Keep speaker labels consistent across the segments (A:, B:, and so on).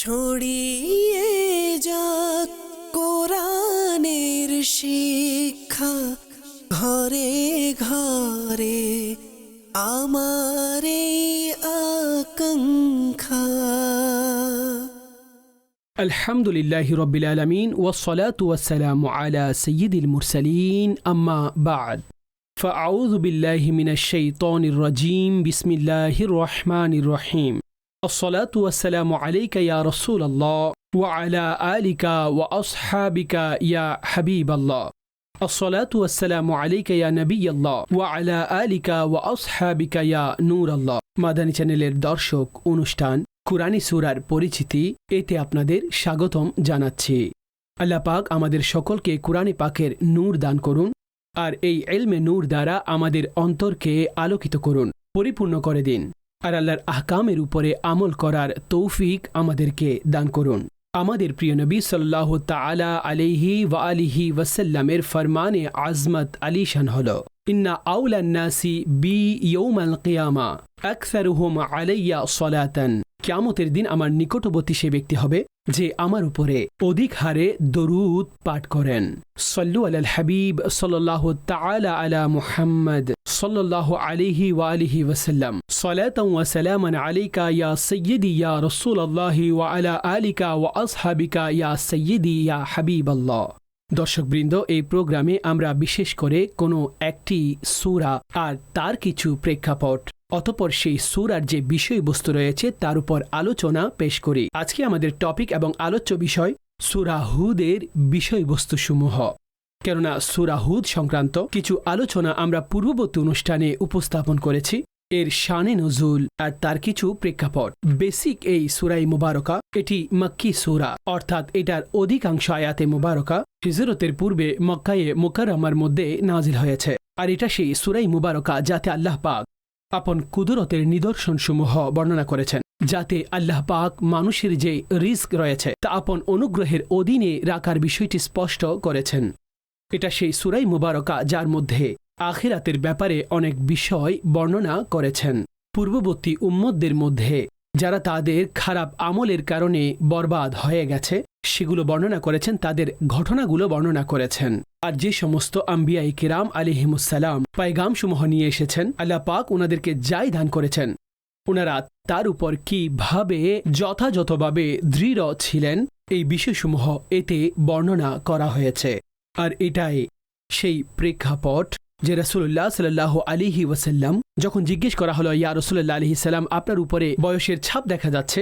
A: ছড়িয়ে যাক কোরআনের শিক্ষা ঘরে ঘরে আমার এই আকাঙ্ক্ষা
B: الحمد لله رب العالمين والصلاة والسلام على سيد المرسلين أما بعد فأعوذ بالله من الشيطان الرجيم بسم الله الرحمن الرحيم الصلاة والسلام عليك يا رسول الله وعلى آلك وأصحابك يا حبيب الله الصلاة والسلام عليك يا نبي الله وعلى آلك وأصحابك يا نور الله মাদানী চ্যানেলের দর্শক অনুষ্ঠান কুরআনী সুরার পরিচিতি এতে আপনাদের স্বাগতম জানাচ্ছি আল্লাহ পাক আমাদের সকলকে কুরআনী পাকের নূর দান করুন আর এই এলমে নূর দ্বারা আমাদের অন্তরকে আলোকিত করুন পরিপূর্ণ করে দিন আর আল্লাহর আহকামের উপরে আমল করার তৌফিক আমাদেরকে দান করুন। আমাদের প্রিয় নবী সাল্লাহ তালা আলিহি ওয়া আলিহি ওয়াসাল্লামের ফরমানে আজমত আলিশান হল। ইন্না আউলান্নাসি বি ইয়ৌমাল কিয়ামা আকসারুহুম আলাইয়া সলাতান কিয়ামতের দিন আমার নিকটবর্তী সে ব্যক্তি হবে যে আমার উপরে অধিক হারে দরুদ পাঠ করেন। সল্লু আলাল হাবিব সাল্লাহ তালা আলা মুহাম্মদ সাল্লাহ আলিহি ওয়া আলিহি ওয়াসাল্লাম। সালাতাম ওয়া সালামান আলাইকা ইয়া সাইয়্যিদি ইয়া রাসূলুল্লাহি ওয়া আলা আলিকা ওয়া আসহাবিকা ইয়া সাইয়্যিদি ইয়া হাবিবাল্লাহ। দর্শকবৃন্দ, এই প্রোগ্রামে আমরা বিশেষ করে কোনো একটি সুরা আর তার কিছু প্রেক্ষাপট, অতপর সেই সুরার যে বিষয়বস্তু রয়েছে তার উপর আলোচনা পেশ করি। আজকে আমাদের টপিক এবং আলোচ্য বিষয় সুরাহুদের বিষয়বস্তুসমূহ। কেননা সুরাহুদ সংক্রান্ত কিছু আলোচনা আমরা পূর্ববর্তী অনুষ্ঠানে উপস্থাপন করেছি। এর শানে নজুল আর তার কিছু প্রেক্ষাপট। বেসিক এই সুরাই মুবারকা, এটি মক্কি সুরা, অর্থাৎ এটার অধিকাংশ আয়াতে মুবারকা হিজরতের পূর্বে মক্কায়ে মোকাররমার মধ্যে নাজিল হয়েছে। আর এটা সেই সুরাই মুবারকা যাতে আল্লাহ পাক আপন কুদরতের নিদর্শনসমূহ বর্ণনা করেছেন। যাতে আল্লাহ পাক মানুষের যে রিস্ক রয়েছে, তা আপন অনুগ্রহের অধীনে রাখার বিষয়টি স্পষ্ট করেছেন। এটা সেই সুরাই মুবারকা যার মধ্যে আখিরাতের ব্যাপারে অনেক বিষয় বর্ণনা করেছেন। পূর্ববর্তী উম্মতদের মধ্যে যারা তাদের খারাপ আমলের কারণে বরবাদ হয়ে গেছে সেগুলো বর্ণনা করেছেন, তাদের ঘটনাগুলো বর্ণনা করেছেন। আর যে সমস্ত আম্বিয়াই কিরাম আলিহিমুসালাম পাইগামসমূহ নিয়ে এসেছেন, আল্লাহ পাক ওনাদেরকে যাই দান করেছেন। ওনারা তার উপর কীভাবে যথাযথভাবে দৃঢ় ছিলেন, এই বিষয়সমূহ এতে বর্ণনা করা হয়েছে। আর এটাই সেই প্রেক্ষাপট যে রসুল্লাহ সাল্লাহ আলিহি ওয়াসাল্লাম যখন জিজ্ঞেস করা হলো, ইয়া রসুল্লাহ আলহি সাল্লাম আপনার উপরে বয়সের ছাপ দেখা যাচ্ছে?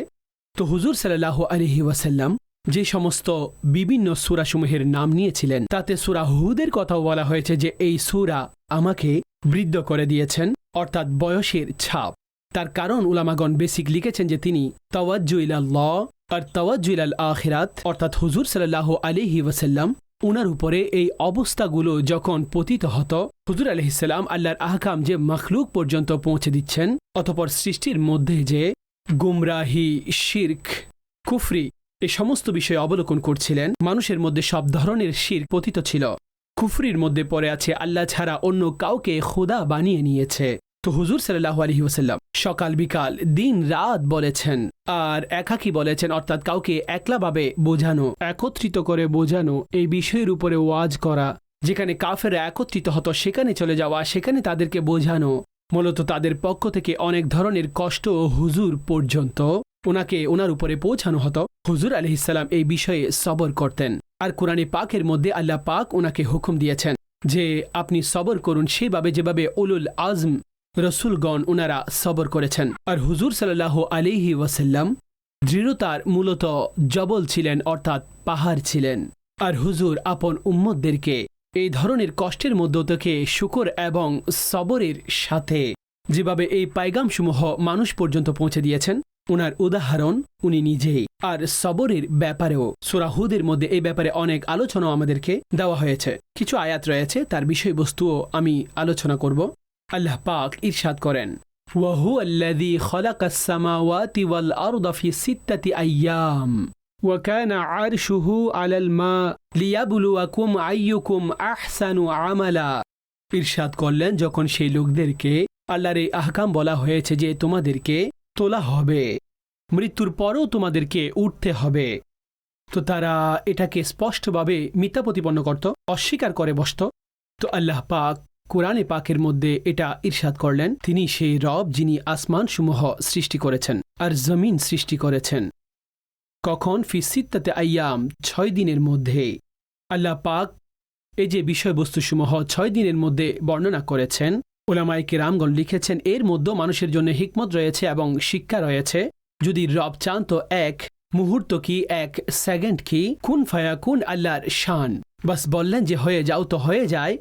B: তো হুজুর সাল্লাহ আলিহি ওয়াসাল্লাম যে সমস্ত বিভিন্ন সুরাসমূহের নাম নিয়েছিলেন, তাতে সুরা হুদের কথাও বলা হয়েছে যে এই সুরা আমাকে বৃদ্ধ করে দিয়েছেন, অর্থাৎ বয়সের ছাপ। তার কারণ উলামাগণ বেসিক লিখেছেন যে তিনি তওয়াজ্জুইল আল্লাহ আর তওয়াজ্জুইল আল আখিরাত, অর্থাৎ হুজুর সাল্লাহ আলিহি ওয়াসাল্লাম, উনার উপরে এই অবস্থাগুলো যখন পতিত হতো, হুজুর আলহিসাল্লাম আল্লাহর আহকাম যে মখলুক পর্যন্ত পৌঁছে দিচ্ছেন, অতপর সৃষ্টির মধ্যে যে গুমরাহি, শির্ক, কুফরি এই সমস্ত বিষয়ে অবলোকন করছিলেন। মানুষের মধ্যে সব ধরনের শির পতিত ছিল। কুফরির মধ্যে পড়ে আছে, আল্লাহ ছাড়া অন্য কাউকে খোদা বানিয়ে নিয়েছে। তো হুজুর সাল্লাহ আলহি ওসাল্লাম সকাল বিকাল দিন রাত বলেছেন, আর একাকি বলেছেন, অর্থাৎ কাউকে একলাভাবে বোঝানো, একত্রিত করে বোঝানো, এই বিষয়ের উপরে ওয়াজ করা, যেখানে কাফেরা একত্রিত হতো, সেখানে চলে যাওয়া, সেখানে তাদেরকে বোঝানো, মূলত তাদের পক্ষ থেকে অনেক ধরনের কষ্ট ও হুজুর পর্যন্ত ওনাকে ওনার উপরে পৌঁছানো হতো। হুজুর আলহিসাল্লাম এই বিষয়ে সবর করতেন। আর কোরআনে পাকের মধ্যে আল্লাহ পাক ওনাকে হুকুম দিয়েছেন যে, আপনি সবর করুন সেভাবে যেভাবে উলুল আজম, রসুলগণ ওনারা সবর করেছেন। আর হুজুর সাল্লাহ আলিহি ওয়াসাল্লাম দৃঢ়তার মূলত জবল ছিলেন, অর্থাৎ পাহাড় ছিলেন। আর হুজুর আপন উম্মদদেরকে এই ধরনের কষ্টের মধ্য থেকে শুকর এবং সবরের সাথে যেভাবে এই পাইগামসমূহ মানুষ পর্যন্ত পৌঁছে দিয়েছেন উনার উদাহরণ উনি নিজেই আর সবরের ব্যাপারেও সুরাহুদের মধ্যে এই ব্যাপারে অনেক আলোচনা আমাদেরকে দেওয়া হয়েছে কিছু আয়াত রয়েছে তার বিষয়বস্তুও আমি আলোচনা করব আল্লাহ পাক ইরশাদ করেন وهو الذي خلق السماوات والأرض في ستة أيام وكان عرشه على الماء ليبلوكم أيكم أحسن عملا ইরশাদ করলেন যখন সেই লোকদেরকে আল্লাহর এই আহকাম বলা হয়েছে যে তোমাদেরকে তোলা হবে। মৃত্যুর পরেও তোমাদেরকে উঠতে হবে। তো তারা এটাকে স্পষ্টভাবে মিথ্যা প্রতিপন্ন করত, অস্বীকার করে বসত। তো আল্লাহ পাক কোরআনে পাকের মধ্যে এটা ইরশাদ করলেন। তিনি সেই রব যিনি আসমানসমূহ সৃষ্টি করেছেন আর জমিন সৃষ্টি করেছেন। কখন? ফিসিত্তাতে আয়াম, ছয় দিনের মধ্যে। আল্লাহ পাক এই যে বিষয়বস্তুসমূহ ছয় দিনের মধ্যে বর্ণনা করেছেন ওলামাইকে রামগণ লিখেছেন, এর মধ্যে মানুষের জন্য হিকমত রয়েছে এবং শিক্ষা রয়েছে। যদি রব চান তো এক মুহূর্ত কি, এক সেকেন্ড কি? কুন ফায়া কুন আল্লাহর শান। বাস বললেন যে, হয়ে যাও তো হয়ে যায়।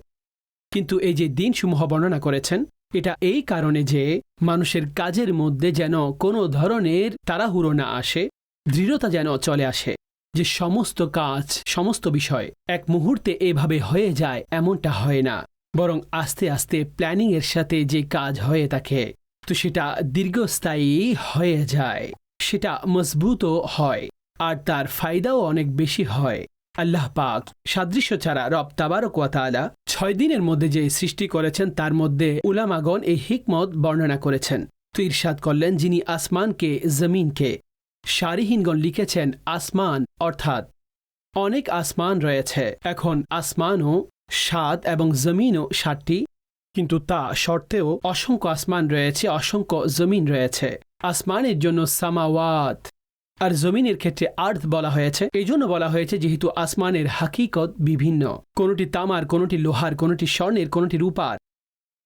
B: কিন্তু এই যে দিনসমূহ বর্ণনা করেছেন, এটা এই কারণে যে মানুষের কাজের মধ্যে যেন কোনো ধরনের তাড়াহুড়ো না আসে, দৃঢ়তা যেন চলে আসে, যে সমস্ত কাজ, সমস্ত বিষয় এক মুহূর্তে এভাবে হয়ে যায়, এমনটা হয় না। বরং আস্তে আস্তে প্ল্যানিংয়ের সাথে যে কাজ হয়ে থাকে, তো সেটা দীর্ঘস্থায়ী হয়ে যায়, সেটা মজবুতও হয়, আর তার ফায়দাও অনেক বেশি হয়। আল্লাহ পাক সাদৃশ্য ছাড়া রব তাবারক ওয়া তাআলা ছয় দিনের মধ্যে যে সৃষ্টি করেছেন, তার মধ্যে উলামাগণ এই হিকমত বর্ণনা করেছেন। তো ইরশাদ করলেন, যিনি আসমানকে, জমিনকে, সারিহীনগণ লিখেছেন আসমান, অর্থাৎ অনেক আসমান রয়েছে। এখন আসমানও সাত এবং জমিনও সাতটি। কিন্তু তা সত্ত্বেও অসংখ্য আসমান রয়েছে, অসংখ্য জমিন রয়েছে। আসমানের জন্য সামাওয়াত। আর জমিনের ক্ষেত্রে আর্থ বলা হয়েছে। এই জন্য বলা হয়েছে যেহেতু আসমানের হাকিকত বিভিন্ন। কোনোটি তামার, কোনোটি লোহার, কোনোটি স্বর্ণের, কোনোটি রূপার।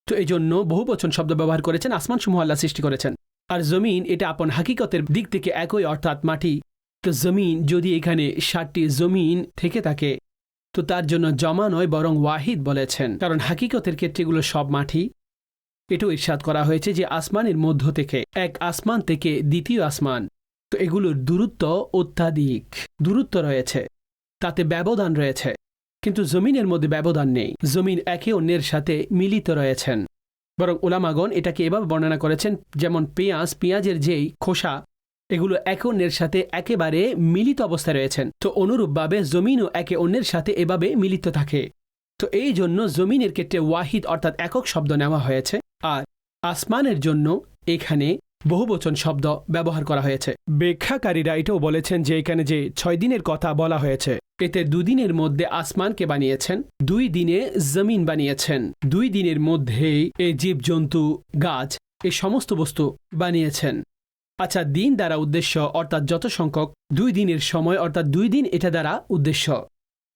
B: তো এই জন্য বহু বচন শব্দ ব্যবহার করেছেন আসমান সমূহ আল্লাহ সৃষ্টি করেছেন। আর জমিন, এটা আপন হাকিকতের দিক থেকে একই, অর্থাৎ মাটি। তো জমিন, যদি এখানে ষাটটি জমিন থেকে থাকে তো তার জন্য জমা নয়, বরং ওয়াহিদ বলেছেন। কারণ হাকিকতের ক্ষেত্রে এগুলো সব মাটি। এটাও ইরশাদ করা হয়েছে যে আসমানের মধ্য থেকে, এক আসমান থেকে দ্বিতীয় আসমান। তো এগুলোর দূরত্ব অত্যাধিক। দূরত্ব রয়েছে। তাতে ব্যবধান রয়েছে। কিন্তু জমিনের মধ্যে ব্যবধান নেই। জমিন একে অন্যের সাথে মিলিত রয়েছেন। বরং ওলামাগণ এটাকে এভাবে বর্ণনা করেছেন, যেমন পেঁয়াজ, পেঁয়াজের যেই খোসা এগুলো একে অন্যের সাথে একেবারে মিলিত অবস্থায় রয়েছেন। তো অনুরূপভাবে জমিনও একে অন্যের সাথে এভাবে মিলিত থাকে। তো এই জন্য জমিনের ক্ষেত্রে ওয়াহিদ অর্থাৎ একক শব্দ নেওয়া হয়েছে। আর আসমানের জন্য এখানে বহুবচন শব্দ ব্যবহার করা হয়েছে। ব্যাখ্যাকারীরা এটাও বলেছেন যে এখানে যে ছয় দিনের কথা বলা হয়েছে, এতে দুদিনের মধ্যে আসমানকে বানিয়েছেন, দুই দিনে জমিন বানিয়েছেন। দুই দিনের মধ্যেই এই জীবজন্তু, গাছ এই সমস্ত বস্তু বানিয়েছেন। আচ্ছা দিন দ্বারা উদ্দেশ্য অর্থাৎ যত সংখ্যক, দুই দিনের সময় অর্থাৎ দুই দিন এটা দ্বারা উদ্দেশ্য।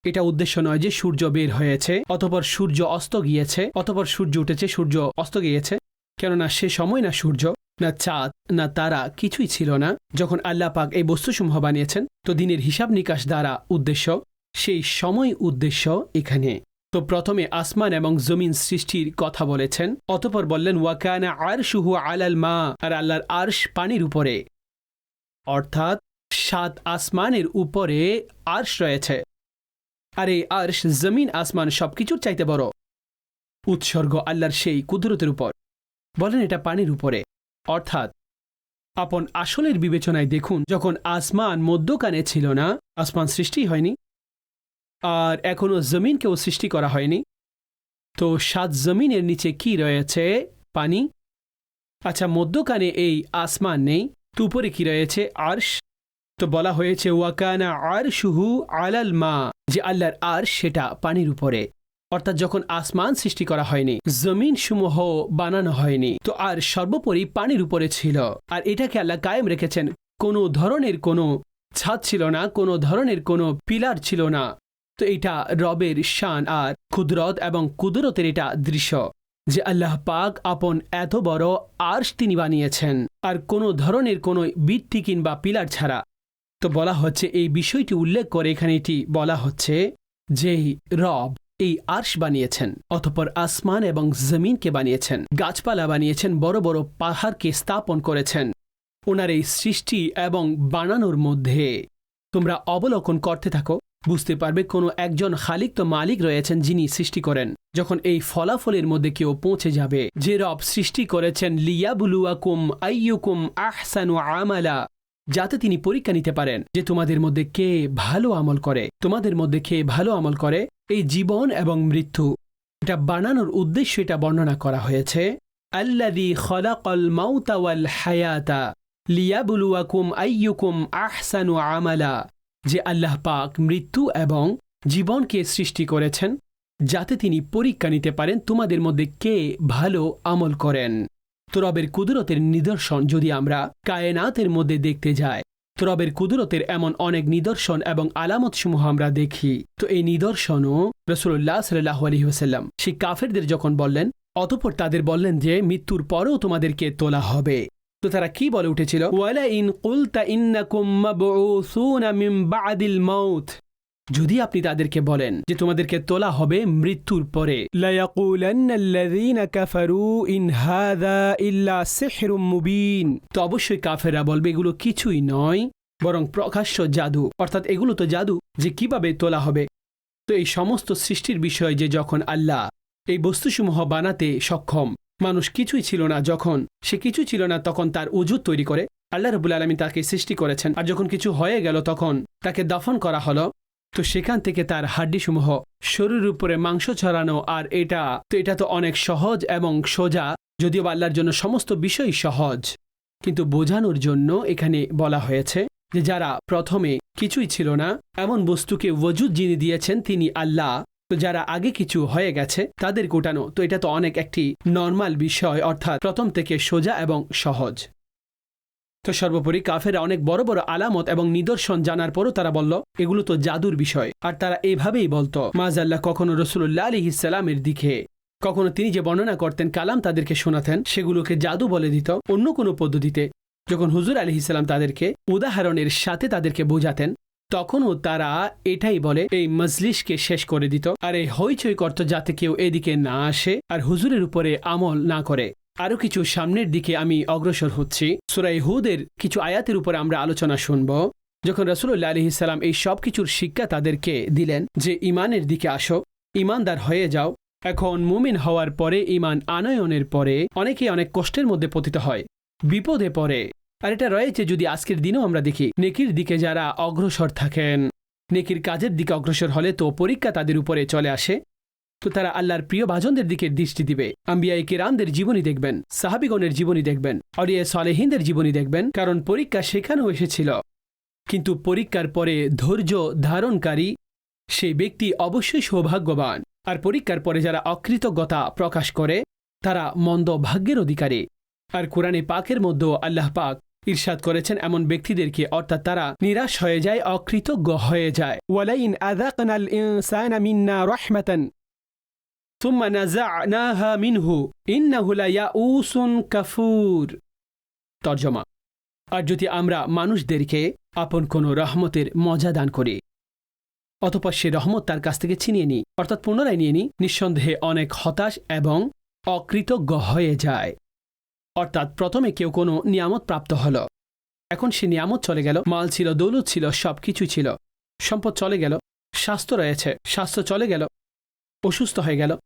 B: এটা উদ্দেশ্য নয় যে সূর্য বের হয়েছে, অতপর সূর্য অস্ত গিয়েছে, অতপর সূর্য উঠেছে, সূর্য অস্ত গিয়েছে, কেননা সে সময় না সূর্য, না চাঁদ, না তারা কিছুই ছিল না। যখন আল্লাহ পাক এই বস্তুসমূহ বানিয়েছেন, তো দিনের হিসাব নিকাশ দ্বারা উদ্দেশ্য, সেই সময় উদ্দেশ্য এখানে। তো প্রথমে আসমান এবং জমিন সৃষ্টির কথা বলেছেন। অতপর বললেন ওয়াকানা আর শুহু আলাল মা আর আল্লাহর আরশ পানির উপরে। অর্থাৎ সাত আসমানের উপরে আরশ রয়েছে। আর এই আরশ, জমিন, আসমান সবকিছুর চাইতে বড়। উৎসর্গ আল্লাহর সেই কুদরতের উপর। বলেন, এটা পানির উপরে। অর্থাৎ আপন আসলের বিবেচনায় দেখুন, যখন আসমান মধ্যকানে ছিল না, আসমান সৃষ্টি হয়নি। আর এখনও জমিনকেও সৃষ্টি করা হয়নি। তো সাত জমিনের নিচে কি রয়েছে? পানি? আচ্ছা মধ্যকানে এই আসমান নেই তো উপরে কি রয়েছে? আর্শ। তো বলা হয়েছে ওয়াকানা আর শুহু আলাল মা যে আল্লাহর আর সেটা পানির উপরে। অর্থাৎ যখন আসমান সৃষ্টি করা হয়নি জমিন সমূহ বানানো হয়নি, তো আর সর্বোপরি পানির উপরে ছিল। আর এটাকে আল্লাহ কায়েম রেখেছেন, কোনো ধরনের কোনো ছাদ ছিল না, কোনো ধরনের কোনো পিলার ছিল না। তো এটা রবের শান আর কুদরত এবং কুদরতের এটা দৃশ্য যে আল্লাহ পাক আপন এত বড় আর্শ তিনি বানিয়েছেন। আর কোনো ধরনের কোনো ভিত্তি কিংবা পিলার ছাড়া। তো বলা হচ্ছে, এই বিষয়টি উল্লেখ করে এখানে এটি বলা হচ্ছে যে রব এই আর্শ বানিয়েছেন, অতপর আসমান এবং জমিনকে বানিয়েছেন, গাছপালা বানিয়েছেন, বড় বড় পাহাড়কে স্থাপন করেছেন, ওনার এই সৃষ্টি এবং বানানোর মধ্যে। তোমরা অবলোকন করতে থাকো। বুঝতে পারবে কোনো একজন খালিক তো মালিক রয়েছেন যিনি সৃষ্টি করেন। যখন এই ফলাফলের মধ্যে কেউ পৌঁছে যাবে, যে রব সৃষ্টি করেছেন, লিয়াবুলুয়াকুম আইয়ুকুম আহসানু আমালা, যাতে তিনি পরীক্ষা নিতে পারেন যে তোমাদের মধ্যে কে ভালো আমল করে। তোমাদের মধ্যে কে ভালো আমল করে? এই জীবন এবং মৃত্যু। এটা বানানোর উদ্দেশ্য এটা বর্ণনা করা হয়েছে। আল্লাদি খলাকল মাউতা ওয়াল হায়াতা, লিয়াবুলুয়াকুম আইয়ুকুম আহসানু আমালা। যে আল্লাহ পাক মৃত্যু এবং জীবনকে সৃষ্টি করেছেন, যাতে তিনি পরীক্ষা নিতে পারেন তোমাদের মধ্যে কে ভালো আমল করেন। তো রবের কুদরতের নিদর্শন যদি আমরা কায়নাতের মধ্যে দেখতে যাই তো রবের কুদরতের এমন অনেক নিদর্শন এবং আলামতসমূহ আমরা দেখি। তো এই নিদর্শনও রসুল্লাহ সাল্লাহ আলহিহাসাল্লাম সেই কাফেরদের যখন বললেন, অতপর তাদের বললেন যে মৃত্যুর পরেও তোমাদেরকে তোলা হবে। তো তারা কি বলে উঠেছিল? ওয়ালা ইন কুলতা ইন্নাকুম বাদিল যদি আপনি তাদেরকে বলেন যে তোমাদেরকে তোলা হবে মৃত্যুর পরে তো অবশ্যই কাফেরা বলবে, এগুলো কিছুই নয়, বরং প্রকাশ্য জাদু। অর্থাৎ এগুলো তো জাদু যে কীভাবে তোলা হবে। তো এই সমস্ত সৃষ্টির বিষয় যে যখন আল্লাহ এই বস্তুসমূহ বানাতে সক্ষম। মানুষ কিছুই ছিল না যখন সে কিছু ছিল না তখন তার উজুদ তৈরি করে আল্লাহ রবুল আলমী তাকে সৃষ্টি করেছেন। আর যখন কিছু হয়ে গেল তখন তাকে দফন করা হলো। তো সেখান থেকে তার হাড্ডিসমূহ শরীরের উপরে মাংস ছড়ানো আর এটা, তো এটা তো অনেক সহজ এবং সোজা, যদিও আল্লাহর জন্য সমস্ত বিষয় সহজ। কিন্তু বোঝানোর জন্য এখানে বলা হয়েছে যে যারা প্রথমে কিছুই ছিল না, এমন বস্তুকে ওজুদ যিনি দিয়েছেন তিনি আল্লাহ। তো যারা আগে কিছু হয়ে গেছে, তাদের গোটানো। তো এটা তো অনেক একটি নর্মাল বিষয়, অর্থাৎ প্রথম থেকে সোজা এবং সহজ। তো সর্বোপরি কাফেরা অনেক বড় বড় আলামত এবং নিদর্শন জানার পরও তারা বলল, এগুলো তো জাদুর বিষয়। আর তারা এভাবেই বলতো, মাজাল্লাহ, কখনো রসুল্লাহ আলী ইসালামের দিকে। কখনো তিনি যে বর্ণনা করতেন, কালাম তাদেরকে শোনাতেন, সেগুলোকে জাদু বলে দিত অন্য কোনো পদ্ধতিতে। যখন হুজুর আলী ইসলাম তাদেরকে উদাহরণের সাথে তাদেরকে বোঝাতেন তখনও তারা এটাই বলে, এই মজলিসকে শেষ করে দিত। আর এই হইচই করত যাতে কেউ এদিকে না আসে আর হুজুরের উপরে আমল না করে। আরও কিছু সামনের দিকে আমি অগ্রসর হচ্ছি। সুরাই হুদের কিছু আয়াতের উপরে আমরা আলোচনা শুনব। যখন রসুল্লাহ আলহি সাল্লাম এই সব কিছুর শিক্ষা তাদেরকে দিলেন যে ইমানের দিকে আসো ইমানদার হয়ে যাও। এখন মুমিন হওয়ার পরে ইমান আনয়নের পরে অনেকে অনেক কষ্টের মধ্যে পতিত হয়। বিপদে পড়ে আর এটা রয়েছে যদি আজকের দিনেও আমরা দেখি। নেকির দিকে যারা অগ্রসর থাকেন, নেকির কাজের দিকে অগ্রসর হলে তো পরীক্ষা তাদের উপরে চলে আসে। তো তারা আল্লাহর প্রিয় ভাজনদের দিকে দৃষ্টি দিবে। আম্বিয়াই কিরামদের জীবনী দেখবেন, সাহাবিগণের জীবনী দেখবেন, অরিয়ে সলেহিনদের জীবনী দেখবেন, কারণ পরীক্ষা সেখানেও এসেছিল। কিন্তু পরীক্ষার পরে ধৈর্য ধারণকারী সেই ব্যক্তি অবশ্যই সৌভাগ্যবান। আর পরীক্ষার পরে যারা অকৃতজ্ঞতা প্রকাশ করে, তারা মন্দ ভাগ্যের অধিকারী। আর কোরআনে পাকের মধ্যেও আল্লাহ পাক ইরশাদ করেছেন এমন ব্যক্তিদেরকে, অর্থাৎ তারা নিরাশ হয়ে যায়, অকৃতজ্ঞ হয়ে যায়। ওয়ালাইন আযাকনাল ইনসানা মিন্না রাহমাতান সুম্মা নাযা'নাহা মিনহু, ইন্নাহু লায়াউসুন কাফুর। তর্জমা, আর যদি আমরা মানুষদেরকে আপন কোন রহমতের মজা দান করি, অতপর সে রহমত তার কাছ থেকে ছিনিয়ে নিই, অর্থাৎ পুনরায় নিয়ে নিই, নিঃসন্দেহে অনেক হতাশ এবং অকৃতজ্ঞ হয়ে যায়। অর্থাৎ প্রথমে কেউ কোনো নিয়ামত প্রাপ্ত হল। এখন সে নিয়ামত চলে গেল, মাল ছিল, দৌলত ছিল সব কিছু ছিল। সম্পদ চলে গেল, স্বাস্থ্য রয়েছে, স্বাস্থ্য চলে গেল, অসুস্থ হয়ে গেল।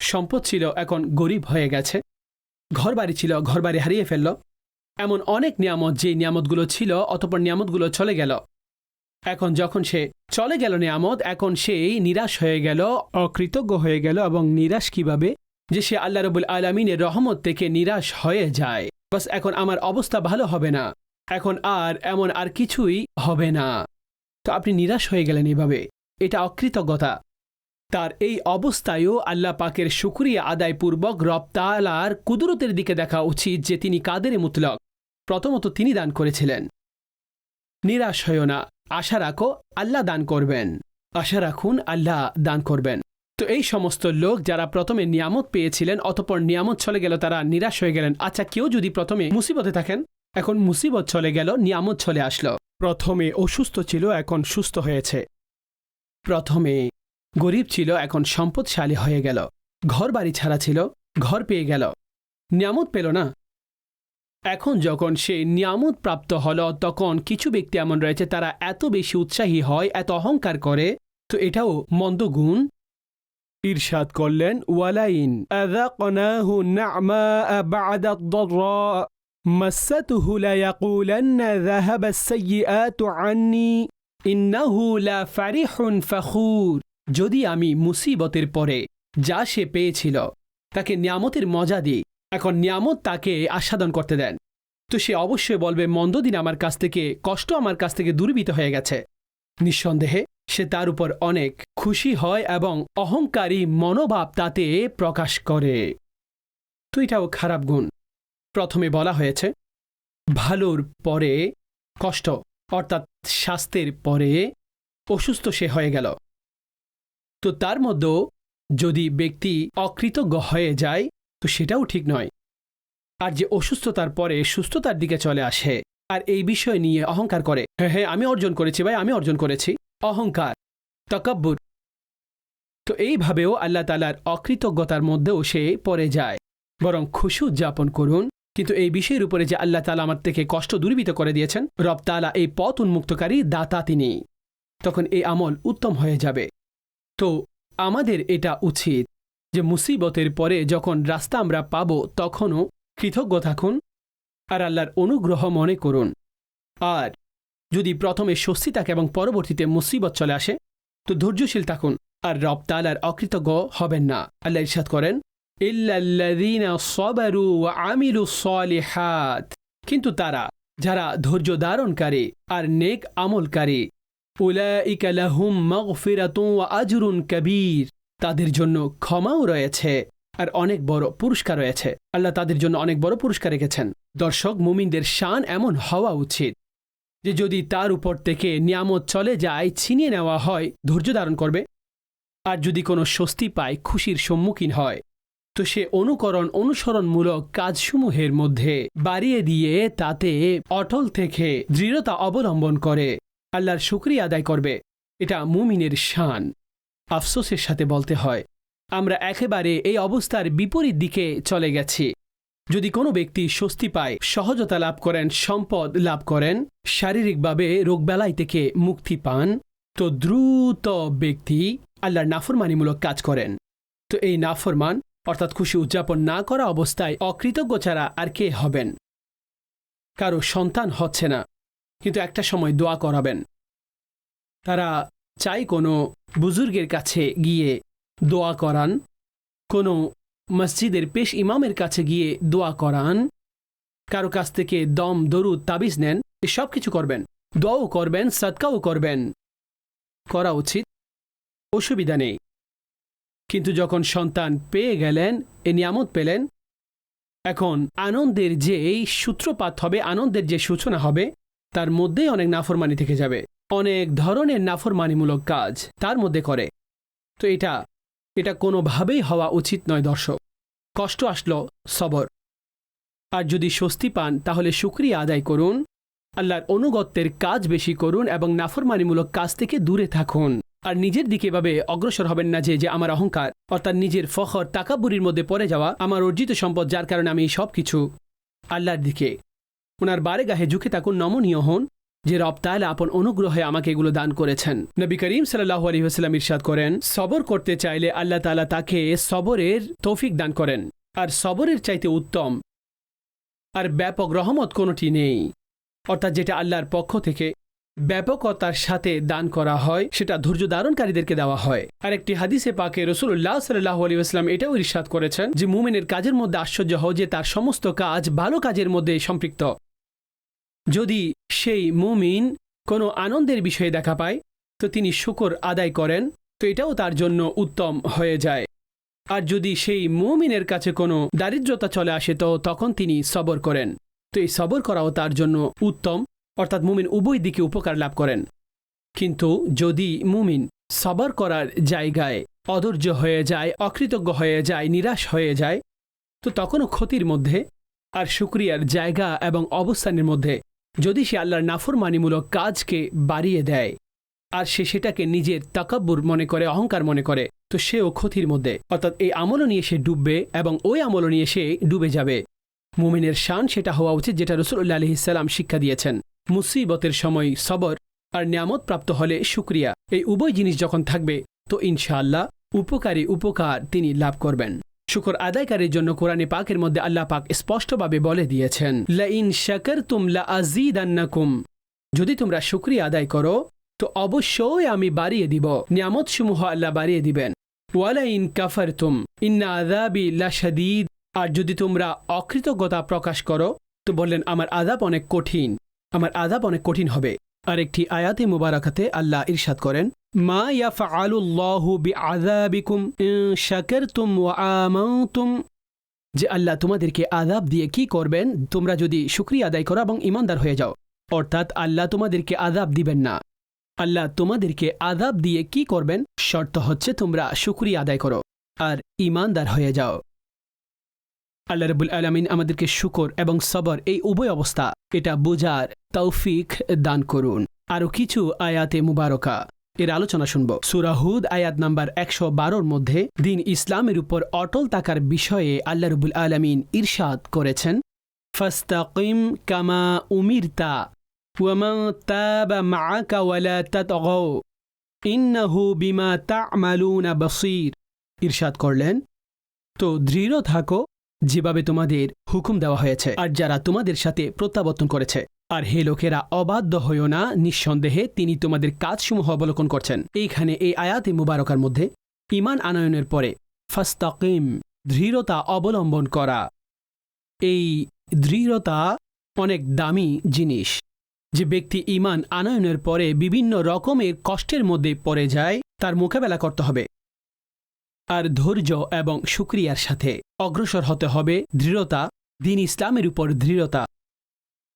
B: সম্পদ ছিল, এখন গরিব হয়ে গেছে। ঘরবাড়ি ছিল, ঘরবাড়ি হারিয়ে ফেলল। এমন অনেক নিয়ামত যে নিয়ামতগুলো ছিল, অতপর নিয়ামতগুলো চলে গেল। এখন যখন সে চলে গেল নিয়ামত, এখন সেই নিরাশ হয়ে গেল, অকৃতজ্ঞ হয়ে গেল এবং নিরাশ কীভাবে? যে সে আল্লাহ রবুল আলমিনের রহমত থেকে নিরাশ হয়ে যায়। বাস এখন আমার অবস্থা ভালো হবে না। এখন আর এমন আর কিছুই হবে না। তো আপনি নিরাশ হয়ে গেলেন এভাবে। এটা অকৃতজ্ঞতা। তার এই অবস্থায়ও আল্লাহ পাকের শুক্রিয়া আদায়পূর্বক রপ্তালার কুদরতের দিকে দেখা উচিত যে তিনি কাদের মুতলক। প্রথমত তিনি দান করেছিলেন। নিরাশ হয়েও না। আশা রাখো, আল্লাহ দান করবেন। আশা রাখুন, আল্লাহ দান করবেন। তো এই সমস্ত লোক যারা প্রথমে নিয়ামত পেয়েছিলেন, অতপর নিয়ামত চলে গেল, তারা নিরাশ হয়ে গেলেন। আচ্ছা কেউ যদি প্রথমে মুসিবতে থাকেন, এখন মুসিবত চলে গেল, নিয়ামত চলে আসলো। প্রথমে অসুস্থ ছিল, এখন সুস্থ হয়েছে। প্রথমে গরিব ছিল, এখন সম্পদশালী হয়ে গেল। ঘর বাড়ি ছাড়া ছিল, ঘর পেয়ে গেল। নিয়ামত পেল না? এখন যখন সে নিয়ামত প্রাপ্ত হল, তখন কিছু ব্যক্তি এমন রয়েছে, তারা এত বেশি উৎসাহী হয়, এত অহংকার করে, তো এটাও মন্দ গুণ। ইরশাদ করলেন, ওয়ালাইন আযাকনাহু যদি আমি মুসিবতের পরে যা সে পেয়েছিল, তাকে নিয়ামতের মজা দিই, এখন নিয়ামত তাকে আস্বাদন করতে দেন। তো সে অবশ্যই বলবে, মন্দ দিন আমার কাছ থেকে, কষ্ট আমার কাছ থেকে দূরীভূত হয়ে গেছে। নিঃসন্দেহে সে তার উপর অনেক খুশি হয় এবং অহংকারী মনোভাব তাতে প্রকাশ করে। তো এটাও খারাপ গুণ। প্রথমে বলা হয়েছে, ভালোর পরে কষ্ট, অর্থাৎ স্বাস্থ্যের পরে অসুস্থ সে হয়ে গেল। তো তার মধ্যেও যদি ব্যক্তি অকৃতজ্ঞ হয়ে যায়, তো সেটাও ঠিক নয়। আর যে অসুস্থতার পরে সুস্থতার দিকে চলে আসে, আর এই বিষয় নিয়ে অহংকার করে হ্যাঁ হ্যাঁ আমি অর্জন করেছি ভাই, আমি অর্জন করেছি। অহংকার, তকব্বুর। তো এইভাবেও আল্লাহ তালার অকৃতজ্ঞতার মধ্যেও সে পড়ে যায়। বরং খুশি উদযাপন করুন। কিন্তু এই বিষয়ের উপরে যে আল্লাহ তালা আমার থেকে কষ্ট দূরীভূত করে দিয়েছেন, রব তালা এই পথ উন্মুক্তকারী দাতা তিনি। তখন এই আমল উত্তম হয়ে যাবে। তো আমাদের এটা উচিত যে মুসিবতের পরে যখন রাস্তা আমরা পাব, তখনও কৃতজ্ঞ থাকুন আর আল্লাহর অনুগ্রহ মনে করুন। আর যদি প্রথমে স্বস্তি থাকে এবং পরবর্তীতে মুসিবত চলে আসে, তো ধৈর্যশীল থাকুন আর রব তালার অকৃতজ্ঞ হবেন না। আল্লাহ ইরশাদ করেন কিন্তু তারা, যারা ধৈর্য ধারণকারী আর নেক আমলকারী, উলাইকা লাহুম মাগফিরাতুন ওয়া আজরুন কবীর। তাদের জন্য ক্ষমাও রয়েছে আর অনেক বড় পুরস্কার রয়েছে। আল্লাহ তাদের জন্য অনেক বড় পুরস্কার রেখেছেন। দর্শক, মুমিনদের শান এমন হওয়া উচিত। যে যদি তার উপর থেকে নিয়ামত চলে যায়, ছিনিয়ে নেওয়া হয়, ধৈর্য ধারণ করবে। আর যদি কোনো স্বস্তি পায়, খুশির সম্মুখীন হয়। তো সে অনুকরণ, অনুসরণমূলক কাজসমূহের মধ্যে বাড়িয়ে দিয়ে তাতে অটল থেকে দৃঢ়তা অবলম্বন করে, আল্লাহর শুক্রিয়া আদায় করবে। এটা মুমিনের শান। আফসোসের সাথে বলতে হয়, আমরা একেবারে এই অবস্থার বিপরীত দিকে চলে গেছি। যদি কোনো ব্যক্তি স্বস্তি পায়, সহজতা লাভ করেন, সম্পদ লাভ করেন, শারীরিকভাবে রোগবেলায় থেকে মুক্তি পান, তো দ্রুত ব্যক্তি আল্লাহর নাফরমানিমূলক কাজ করেন। তো এই নাফরমান, অর্থাৎ খুশি উদযাপন না করা অবস্থায় অকৃতজ্ঞ ছাড়া আর কে হবেন? কারও সন্তান হচ্ছে না, কিন্তু একটা সময় দোয়া করাবেন। তারা চাই কোনো বুজুর্গের কাছে গিয়ে দোয়া করান, কোনো মসজিদের পেশ ইমামের কাছে গিয়ে দোয়া করান। কারও কাছ থেকে দম, দরুদ, তাবিজ নেন এসব কিছু করবেন। দোয়াও করবেন সৎকাও করবেন। করা উচিত, অসুবিধা নেই। কিন্তু যখন সন্তান পেয়ে গেলেন, এ নিয়ামত পেলেন, এখন আনন্দের যে এই সূত্রপাত হবে, আনন্দের যে সূচনা হবে, তার মধ্যেই অনেক নাফরমানি থেকে যাবে। অনেক ধরনের নাফরমানিমূলক কাজ তার মধ্যে করে। তো এটা এটা কোনোভাবেই হওয়া উচিত নয়, দর্শক। কষ্ট আসলো সবর। আর যদি স্বস্তি পান, তাহলে শুক্রিয়া আদায় করুন। আল্লাহর অনুগত্যের কাজ বেশি করুন এবং নাফরমানিমূলক কাজ থেকে দূরে থাকুন। আর নিজের দিকে এভাবে অগ্রসর হবেন না যে যে আমার অহংকার, অর্থাৎ নিজের ফখর টাকাবুরির মধ্যে পড়ে যাওয়া আমার অর্জিত সম্পদ যার কারণে আমি সব কিছু আল্লাহর দিকে। ওনার বারে গাহে ঝুঁকে থাকুন, নমনীয় হন। যে রব তাহলে আপন অনুগ্রহে আমাকে এগুলো দান করেছেন। নবী করিম সাল্লাহ আলী হাসলাম ইরশাদ করেন, সবর করতে চাইলে আল্লাহ তালা তাকে সবরের তৌফিক দান করেন, আর সবরের চাইতে উত্তম। আর ব্যাপক রহমত কোনোটি নেই। অর্থাৎ যেটা আল্লাহর পক্ষ থেকে ব্যাপকতার সাথে দান করা হয়, সেটা ধৈর্য ধারণকারীদেরকে দেওয়া হয়। আর একটি হাদিসে পাকে রসুল্লাহ সাল্লাহ আলী আসলাম এটাও ইরশাদ করেছেন যে মুমিনের কাজের মধ্যে আশ্চর্য হয় যে তার সমস্ত কাজ ভালো কাজের মধ্যে সম্পৃক্ত। যদি সেই মুমিন কোনো আনন্দের বিষয়ে দেখা পায়, তো তিনি শুকর আদায় করেন, তো এটাও তার জন্য উত্তম হয়ে যায়। আর যদি সেই মুমিনের কাছে কোনো দারিদ্রতা চলে আসে, তো তখন তিনি সবর করেন। তো এই সবর করাও তার জন্য উত্তম, অর্থাৎ মুমিন উভয় দিকে উপকার লাভ করেন। কিন্তু যদি মুমিন সবর করার জায়গায় অধৈর্য হয়ে যায়, অকৃতজ্ঞ হয়ে যায়, নিরাশ হয়ে যায়, তো তখনও ক্ষতির মধ্যে আর শুক্রিয়ার জায়গা এবং অবস্থানের মধ্যে যদি সে আল্লাহর নাফরমানিমূলক কাজকে বাড়িয়ে দেয়, আর সে সেটাকে নিজের তাকাব্বুর মনে করে, অহংকার মনে করে, তো সেও ক্ষতির মধ্যে। অর্থাৎ এই আমলও নিয়ে সে ডুববে এবং ওই আমলও নিয়ে সে ডুবে যাবে। মুমিনের শান সেটা হওয়া উচিত যেটা রসুল্লাহ আলহিসাল্লাম শিক্ষা দিয়েছেন। মুসিবতের সময় সবর আর নিয়ামত প্রাপ্ত হলে শুক্রিয়া। এই উভয় জিনিস যখন থাকবে, তো ইনশাআল্লাহ উপকারী উপকার তিনি লাভ করবেন। শুকর আদায়কারীর জন্য কোরআনে পাকের মধ্যে আল্লাহ পাক স্পষ্টভাবে বলে দিয়েছেন লা ইন শাকার তুম লা আজিদান্নাকুম যদি তোমরা শুক্রিয়া আদায় করো, তো অবশ্যই আমি বাড়িয়ে দিব নিয়ামত সমূহ আল্লাহ বাড়িয়ে দিবেন। ওয়ালা ইন কাফার তুম ইন্না আদাবি লা শাদীদ আর যদি তোমরা অকৃতজ্ঞতা প্রকাশ করো, তো বললেন, আমার আদাব অনেক কঠিন, আমার আদাব অনেক কঠিন হবে। আর একটি আয়াতে মুবারাকাতে আল্লাহ ইরশাদ করেন মা ইয়াফআলুল্লাহু বিআযাবিকুম ইন শাকারতুম ওয়া আমানতুম। যে আল্লাহ তোমাদেরকে আদাব দিয়ে কি করবেন, তোমরা যদি শুকরিয়া আদায় করো এবং ইমানদার হয়ে যাও। অর্থাৎ আল্লাহ তোমাদেরকে আদাব দিবেন না। আল্লাহ তোমাদেরকে আদাব দিয়ে কি করবেন, শর্ত হচ্ছে তোমরা শুকরিয়া আদায় করো আর ইমানদার হয়ে যাও। আল্লাহ রবুল আলমিন আমাদেরকে শুকর এবং সবর এই উভয় অবস্থা, এটা বোঝার তৌফিক দান করুন। আরও কিছু আয়াতে মুবারকা। এর আলোচনা শুনব। সুরাহুদ আয়াত নাম্বার একশো বারোর মধ্যে দিন ইসলামের উপর অটল তাকার বিষয়ে আল্লাহ রবুল আলমিন ইরশাদ করেছেন। ফাস্তাকিম কামা ওয়ালা তাতগাও ইন্নাহু ইরশাদ করলেন, তো দৃঢ় থাকো, যেভাবে তোমাদের হুকুম দেওয়া হয়েছে, আর যারা তোমাদের সাথে প্রত্যাবর্তন করেছে। আর হে লোকেরা, অবাধ্য হইও না, নিঃসন্দেহে তিনি তোমাদের কাজসমূহ অবলোকন করছেন। এইখানে এই আয়াতে মুবারকার মধ্যে, ইমান আনয়নের পরে, ফাস্তাকিম, দৃঢ়তা অবলম্বন করা। এই দৃঢ়তা অনেক দামি জিনিস। যে ব্যক্তি ইমান আনয়নের পরে বিভিন্ন রকমের কষ্টের মধ্যে পড়ে যায়, তার মোকাবেলা করতে হবে। আর ধৈর্য এবং সুক্রিয়ার সাথে অগ্রসর হতে হবে দৃঢ়তা, দিন ইসলামের উপর দৃঢ়তা।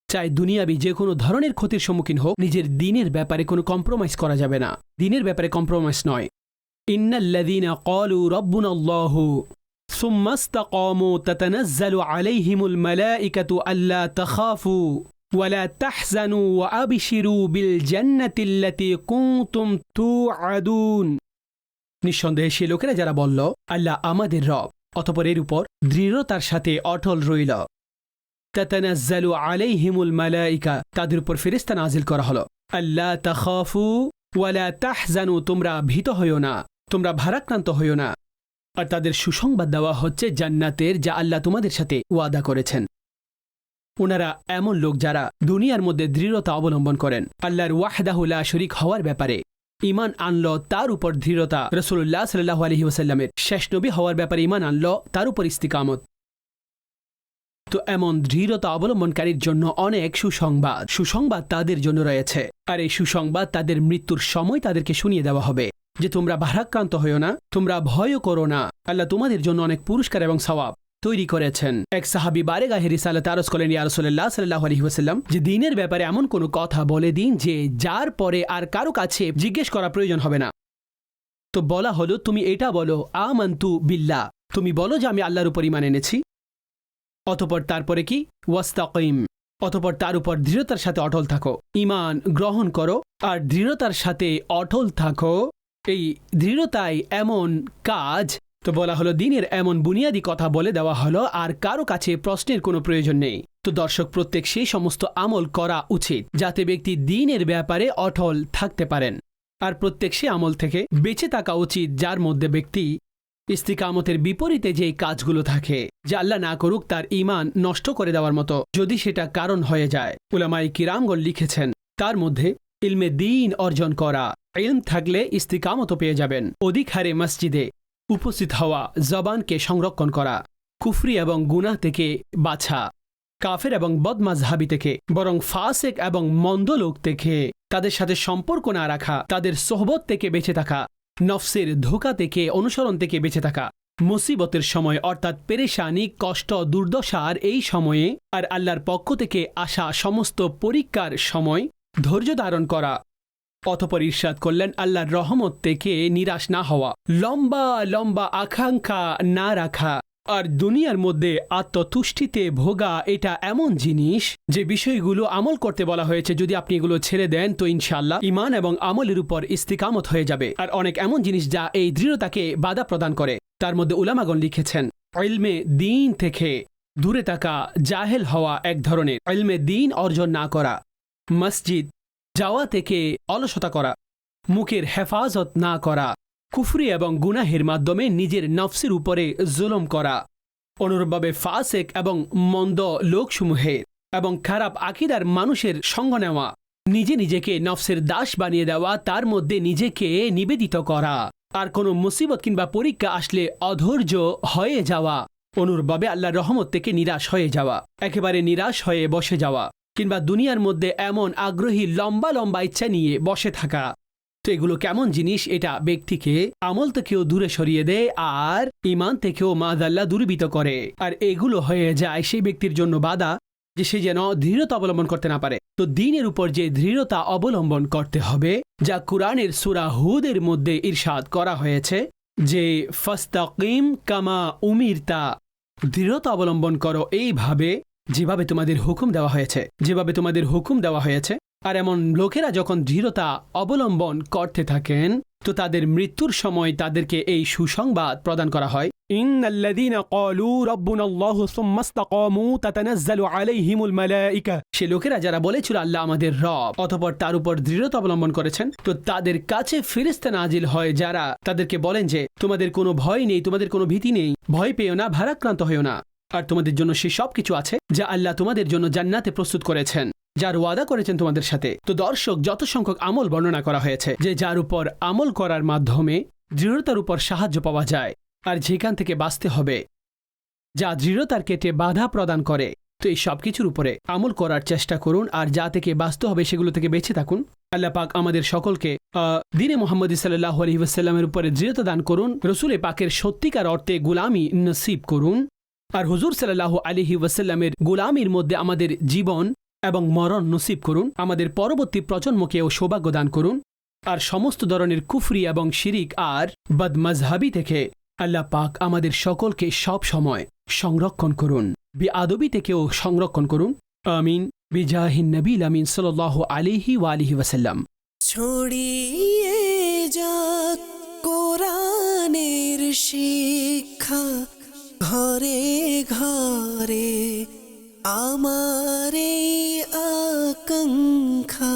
B: চাই দুনিয়াবি যে কোনো ধরনের ক্ষতির সম্মুখীন হোক নিজের দিনের ব্যাপারে কোনো কম্প্রোমাইজ করা যাবে না দিনের ব্যাপারে কম্প্রোমাইজ নয় ইন্নাল্লাযীনা ক্বালু রাব্বুনাল্লাহু ثم استقاموا تتنزل عليهم الملائكة ألا تخافوا ولا تحزنوا وأبشروا بالجنة التي كنتم توعدون নিঃসন্দেহে সে লোকেরা যারা বলল আল্লাহ আমাদের রব অতপর এর উপর দৃঢ়তার সাথে অটল রইল তাতানাজ্জালু আলাইহিমুল মালাইকা তাদের উপর ফেরেস্তা নাজিল করা হলো আল্লাহ তাখাফু ওয়ালা তাহজানু তোমরা ভীত হইও না তোমরা ভারাক্রান্ত হইও না আর তাদের সুসংবাদ দেওয়া হচ্ছে জান্নাতের যা আল্লাহ তোমাদের সাথে ওয়াদা করেছেন ওনারা এমন লোক যারা দুনিয়ার মধ্যে দৃঢ়তা অবলম্বন করেন আল্লাহর ওয়াহদাহুল্লাহ শরিক হওয়ার ব্যাপারে ইমান আনল তার উপর দৃঢ়তা রসুল্লাহ সাল্লাহ আলহি ওসাল্লামের শেষ নবী হওয়ার ব্যাপারে ইমান আনল তার উপর ইস্তিকামত তো এমন দৃঢ়তা অবলম্বনকারীর জন্য অনেক সুসংবাদ। সুসংবাদ তাদের জন্য রয়েছে। আর এই সুসংবাদ তাদের মৃত্যুর সময় তাদেরকে শুনিয়ে দেওয়া হবে। যে তোমরা ভারাক্রান্ত হইও না, তোমরা ভয়ও করো না। আল্লাহ তোমাদের জন্য অনেক পুরস্কার এবং সওয়াব তৈরি করেছেন। এক সাহাবি বারে গাহে রিসালে তারস করেন ইয়া রসুল্লাহ সাল্লাহ আলহি ওসাল্লাম যে দিনের ব্যাপারে এমন কোনো কথা বলে দিন যে যার পরে আর কারও কাছে জিজ্ঞেস করা প্রয়োজন হবে না। তো বলা হলো, তুমি এটা বলো, আমান্তু বিল্লা তুমি বলো যে আমি আল্লাহর উপর ইমান এনেছি। অতপর তারপরে কি? ওয়াস্তাকিম। অতপর তার উপর দৃঢ়তার সাথে অটল থাকো। ইমান গ্রহণ করো আর দৃঢ়তার সাথে অটল থাকো। এই দৃঢ়তাই এমন কাজ, তো বলা হলো দিনের এমন বুনিয়াদি কথা বলে দেওয়া হলো, আর কারও কাছে প্রশ্নের কোনো প্রয়োজন নেই। তো দর্শক, প্রত্যেক সেই সমস্ত আমল করা উচিত, যাতে ব্যক্তি দিনের ব্যাপারে অটল থাকতে পারেন। আর প্রত্যেক সে আমল থেকে বেঁচে থাকা উচিত, যার মধ্যে ব্যক্তি ইস্তিকামতের বিপরীতে যেই কাজগুলো থাকে, যা আল্লাহ না করুক তার ইমান নষ্ট করে দেওয়ার মতো, যদি সেটা কারণ হয়ে যায়। উলামাই কিরামগণ লিখেছেন, তার মধ্যে ইলমে দিন অর্জন করা, ইলম থাকলে ইস্তিকামত পেয়ে যাবেন। অধিক হারে মসজিদে উপস্থিত হওয়া, জবানকে সংরক্ষণ করা, কুফরি এবং গুনাহ থেকে বাছা, কাফের এবং বদমাজহাবি থেকে, বরং ফাসেক এবং মন্দ লোক থেকে, তাদের সাথে সম্পর্ক না রাখা, তাদের সোহবত থেকে বেঁচে থাকা নফসের ধোকা থেকে, অনুসরণ থেকে বেঁচে থাকা। মুসিবতের সময় অর্থাৎ পেরেশানি, কষ্ট দুর্দশার এই সময়ে আর আল্লাহর পক্ষ থেকে আসা সমস্ত পরীক্ষার সময় ধৈর্য ধারণ করা। অথপর ঈর্ষাদ করলেন, আল্লাহর রহমত থেকে নিরাশ না হওয়া। লম্বা লম্বা আকাঙ্ক্ষা না রাখা। আর দুনিয়ার মধ্যে আত্মতুষ্টিতে ভোগা এটা এমন জিনিস যে বিষয়গুলো আমল করতে বলা হয়েছে, যদি আপনি এগুলো ছেড়ে দেন তো ইনশাল্লাহ ইমান এবং আমলের উপর ইস্তিকামত হয়ে যাবে। আর অনেক এমন জিনিস যা এই দৃঢ়তাকে বাধা প্রদান করে। তার মধ্যে উলামাগণ লিখেছেন, ইলমে দিন থেকে দূরে থাকা জাহেল হওয়া এক ধরনের। ইলমে দিন অর্জন না করা। মসজিদ যাওয়া থেকে অলসতা করা। মুখের হেফাজত না করা। কুফরি এবং গুনাহের মাধ্যমে নিজের নফসের উপরে জুলম করা, অনুরূপভাবে ফাসেক এবং মন্দ লোকসমূহের এবং খারাপ আকিদার মানুষের সঙ্গ নেওয়া, নিজে নিজেকে নফসের দাস বানিয়ে দেওয়া, তার মধ্যে নিজেকে নিবেদিত করা। আর কোনো মুসিবত কিংবা পরীক্ষা আসলে অধৈর্য হয়ে যাওয়া, অনুরূপভাবে আল্লাহর রহমত থেকে নিরাশ হয়ে যাওয়া, একেবারে নিরাশ হয়ে বসে যাওয়া, কিংবা দুনিয়ার মধ্যে এমন আগ্রহী লম্বা লম্বা ইচ্ছা নিয়ে বসে থাকা। তো এগুলো কেমন জিনিস? এটা ব্যক্তিকে আমল থেকেও দূরে সরিয়ে দেয় আর ইমান থেকেও মাদাল্লা দূরীভূত করে। আর এগুলো হয়ে যায় সেই ব্যক্তির জন্য বাধা যে সে যেন দৃঢ়তা অবলম্বন করতে না পারে। তো দিনের উপর যে দৃঢ়তা অবলম্বন করতে হবে, যা কোরআনের সুরা হুদের মধ্যে ইরশাদ করা হয়েছে, যে ফস্তাকিম কামা উমিরতা, দৃঢ়তা অবলম্বন করো এইভাবে যেভাবে তোমাদের হুকুম দেওয়া হয়েছে, যেভাবে তোমাদের হুকুম দেওয়া হয়েছে আর এমন লোকেরা যখন দৃঢ়তা অবলম্বন করতে থাকেন তো তাদের মৃত্যুর সময় তাদেরকে এই সুসংবাদ প্রদান করা হয় إن الذين قالوا ربنا الله ثم استقاموا تتنزل عليهم الملائكة সে লোকেরা যারা বলেছিল আল্লাহ আমাদের রব অতপর তার উপর দৃঢ়তা অবলম্বন করেছেন তো তাদের কাছে ফিরিস্তা নাজিল হয় যারা তাদেরকে বলেন যে তোমাদের কোনো ভয় নেই তোমাদের কোনো ভীতি নেই ভয় পেও না ভারাক্রান্ত হয়েও না আর তোমাদের জন্য সে সব কিছু আছে যা আল্লাহ তোমাদের জন্য জান্নাতে প্রস্তুত করেছেন যার ওয়াদা করেছেন তোমাদের সাথে। তো দর্শক, যত সংখ্যক আমল বর্ণনা করা হয়েছে, যে যার উপর আমল করার মাধ্যমে দৃঢ়তার উপর সাহায্য পাওয়া যায়, আর যেখান থেকে বাঁচতে হবে, যা দৃঢ়তার কেটে বাধা প্রদান করে, তো এই সব কিছুর উপরে আমল করার চেষ্টা করুন, আর যা থেকে বাঁচতে হবে সেগুলো থেকে বেঁচে থাকুন। আল্লাহ পাক আমাদের সকলকে দিনে মোহাম্মদ সাল্লাহ আলহিবাসাল্লামের উপরে দৃঢ়তা দান করুন, রসুলে পাকের সত্যিকার অর্থে গুলামি নসিব করুন, আর হুজুর সাল্লাহ আলিহি ওয়াসাল্লামের গোলামির মধ্যে আমাদের জীবন এবং মরণ নসিব করুন। আমাদের পরবর্তী প্রজন্মকেও সৌভাগ্য দান করুন। আর সমস্ত ধরনের কুফরি এবং শিরিক আর বদমজহাবি থেকে আল্লাহ পাক আমাদের সকলকে সব সময় সংরক্ষণ করুন। বি আদবি থেকেও সংরক্ষণ করুন। আমিন। বিজাহিন নবীল আমিন সাল আলিহি ওয়ালিহি ওয়াসাল্লাম।
A: ছড়িয়ে যাক কোরআনের শিক্ষা ঘরে ঘরে আমারে আকাঙ্ক্ষা